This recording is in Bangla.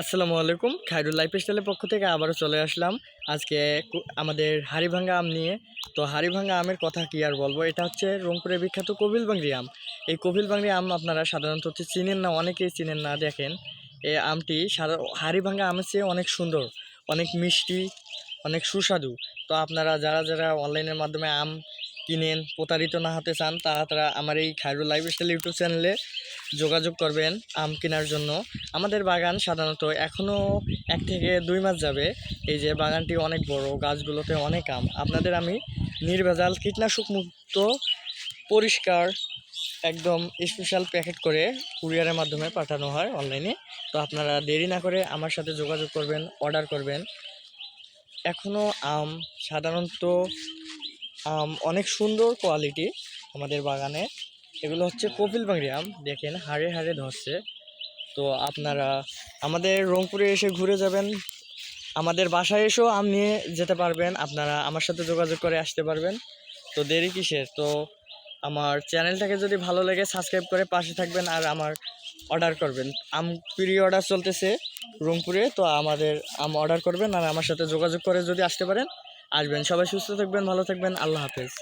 আসসালামু আলাইকুম। খাইরুল লাইফ স্টাইলের পক্ষ থেকে আবারও চলে আসলাম। আজকে আমাদের হাড়িভাঙ্গা আম নিয়ে। তো হাড়িভাঙ্গা আমের কথা কি আর বলব? এটা হচ্ছে রংপুরের বিখ্যাত কপিল বাংরি আম। এই কবিল বাংরি আম আপনারা সাধারণত চিনেন না, অনেকেই চিনেন না, দেখেন। এই আমটি সাদা হাড়িভাঙ্গা আমের চেয়ে অনেক সুন্দর, অনেক মিষ্টি, অনেক সুস্বাদু। তো আপনারা যারা যারা অনলাইনের মাধ্যমে আম কিনেন, প্রতারিত না হতে চান তারা আমার এই খাইরুল লাইফ স্টাইল ইউটিউব চ্যানেলে যোগাযোগ করবেন আম কেনার জন্য। আমাদের বাগান সাধারণত এখনও এক থেকে দুই মাস যাবে। এই যে বাগানটি অনেক বড়, গাছগুলোতে অনেক আম। আপনাদের আমি নির্ভেজাল কীটনাশক মুক্ত, পরিষ্কার, একদম স্পেশাল প্যাকেট করে কুরিয়ারের মাধ্যমে পাঠানো হয় অনলাইনে তো আপনারা দেরি না করে আমার সাথে যোগাযোগ করবেন অর্ডার করবেন। এখনও আম সাধারণত আম, অনেক সুন্দর কোয়ালিটি আমাদের বাগানে। এগুলো হচ্ছে কপিল বাংরি আম, দেখেন, হাড়ে হাড়ে ধরছে। তো আপনারা আমাদের রংপুরে এসে ঘুরে যাবেন। আমাদের বাসায় এসেও আম নিয়ে যেতে পারবেন। আপনারা আমার সাথে যোগাযোগ করে আসতে পারবেন। তো দেরি কিসের? তো আমার চ্যানেলটাকে যদি ভালো লাগে সাবস্ক্রাইব করে পাশে থাকবেন আর আমার অর্ডার করবেন। আম প্রি অর্ডার চলতেছে রংপুরে, তো আমাদের আম অর্ডার করবেন আর আমার সাথে যোগাযোগ করে যদি আসতে পারেন আসবেন। সবাই সুস্থ থাকবেন ভালো থাকবেন। আল্লাহ হাফেজ।